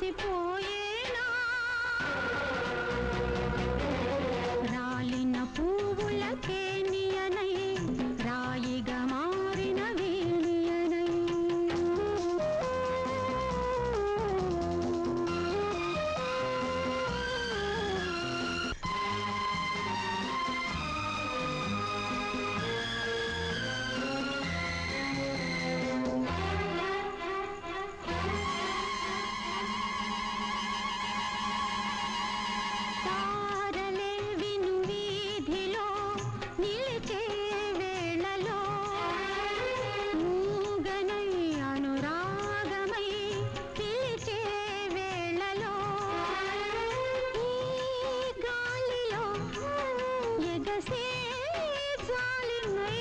కలిసిపోయి ఎగసే జాలిమై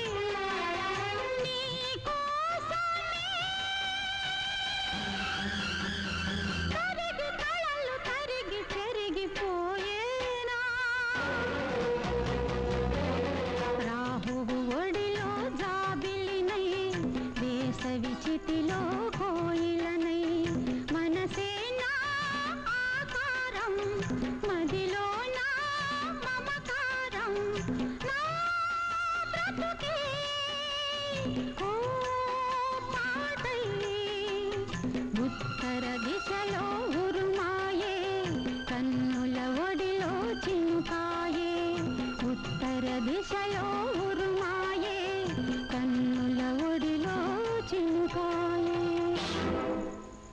నీ కోసమే ఉత్తర దిశలో ఉరుమాయే కన్నుల ఒడిలో చినుకాయే. ఉత్తర దిశలో